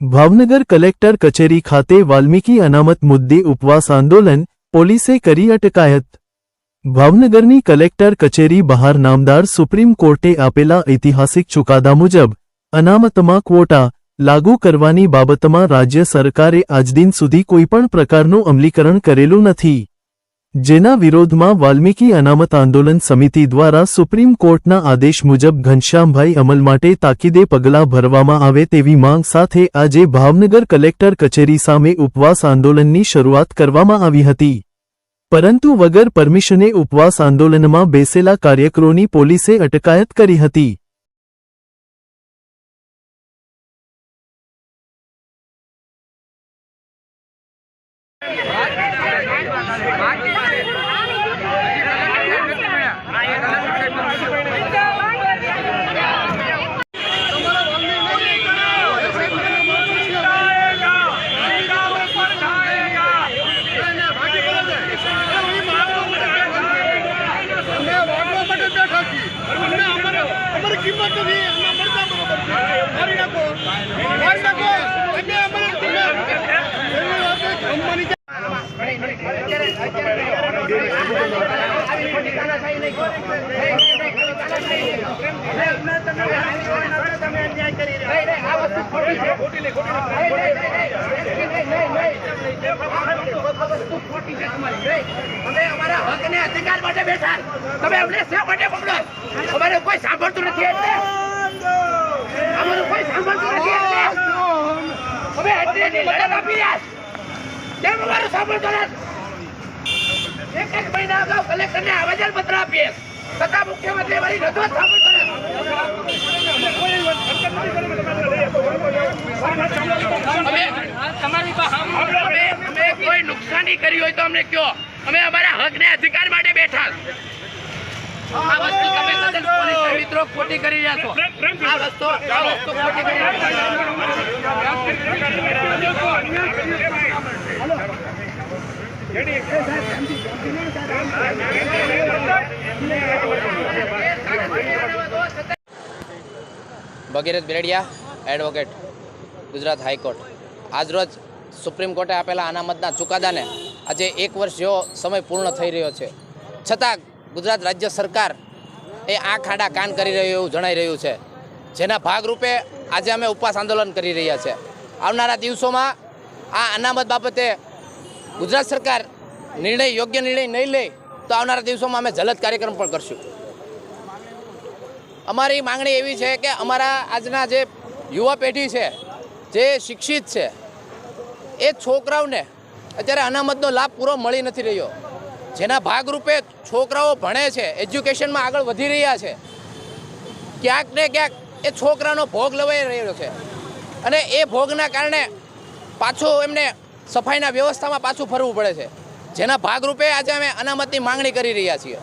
Bhavnagar collector કચેરી ખાતે વાલ્મીકી અનામત મુદ્દે ઉપવાસ આંદોલન, પોલીસે કરી અટકાયત. ભાવનગરની કલેક્ટર કચેરી બહાર નામદાર સુપ્રીમ કોર્ટે આપેલા ઐતિહાસિક ચુકાદા મુજબ, અનામતમાં ક્વોટા લાગુ કરવાની બાબતમાં રાજ્ય સરકારે આજદિન સુધી કોઈપણ પ્રકારનું અમલીકરણ કરેલું નથી. જેના વિરોધમાં વાલ્મીકી અનામત આંદોલન સમિતિ દ્વારા સુપ્રીમ કોર્ટના આદેશ મુજબ ઘનશ્યામભાઈ અમલ માટે તાકીદે પગલાં ભરવામાં આવે તેવી માંગ સાથે આજે ભાવનગર કલેક્ટર કચેરી સામે ઉપવાસ આંદોલનની શરૂઆત કરવામાં આવી હતી. પરંતુ વગર પરમિશને ઉપવાસ આંદોલનમાં બેસેલા કાર્યકરોની પોલીસે અટકાયત કરી હતી. કિંમત નથી. અમે મળતા બરોબર મારી નાખો. મારી નાખો. અમે અમારી કિંમત- એવી વાત છે, જમવાની અમે અમારા હકને અધિકાર માટે બેઠા તમે અમને શા માટે પકડો અમારે કોઈ સાંભળતું નથી અમારું કોઈ સાંભળતું નથી એટલે અમે એટલી લડત આપી અમારું સાંભળતો નથી એક એક મહિના અગાઉ કલેક્ટરને આવેદન પત્ર આપીએ. છતાં મુખ્યમંત્રી મારી રજૂઆત સ્થાપન કરે. અમે કોઈ નુકસાની કરી હોય તો અમને કયો અમે અમારા હકને અધિકાર માટે બેઠા. વસ્તુ મિત્રો ખોટી કરી રહ્યા છો. આ વસ્તુ ખોટી કરી રહ્યા છો. Bhagirath Berdiya advocate Gujarat high court. આજરોજ સુપ્રીમ કોર્ટે આપેલા અનામતના ચુકાદાને આજે એક વર્ષ જેવો સમય પૂર્ણ થઈ રહ્યો છે. છતાં ગુજરાત રાજ્ય સરકાર એ આ ખાડા કાન કરી રહ્યું એવું જણાઈ રહ્યું છે. જેના ભાગરૂપે આજે અમે ઉપવાસ આંદોલન કરી રહ્યા છે. આવનારા દિવસોમાં આ અનામત બાબતે ગુજરાત સરકાર નિર્ણય, યોગ્ય નિર્ણય નહીં લે તો આવનારા દિવસોમાં અમે જલદ કાર્યક્રમ પણ કરશું. અમારી માંગણી એવી છે કે અમારા આજના જે યુવા પેઢી છે, જે શિક્ષિત છે, એ છોકરાઓને અત્યારે અનામતનો લાભ પૂરો મળી નથી રહ્યો. જેના ભાગરૂપે છોકરાઓ ભણે છે, એજ્યુકેશનમાં આગળ વધી રહ્યા છે, ક્યાંક ને ક્યાંક એ છોકરાનો ભોગ લવાઈ રહ્યો છે. અને એ ભોગના કારણે પાછો એમને સફાઈના વ્યવસ્થામાં પાછું ફરવું પડે છે. જેના ભાગરૂપે આજે અમે અનામતની માંગણી કરી રહ્યા છીએ.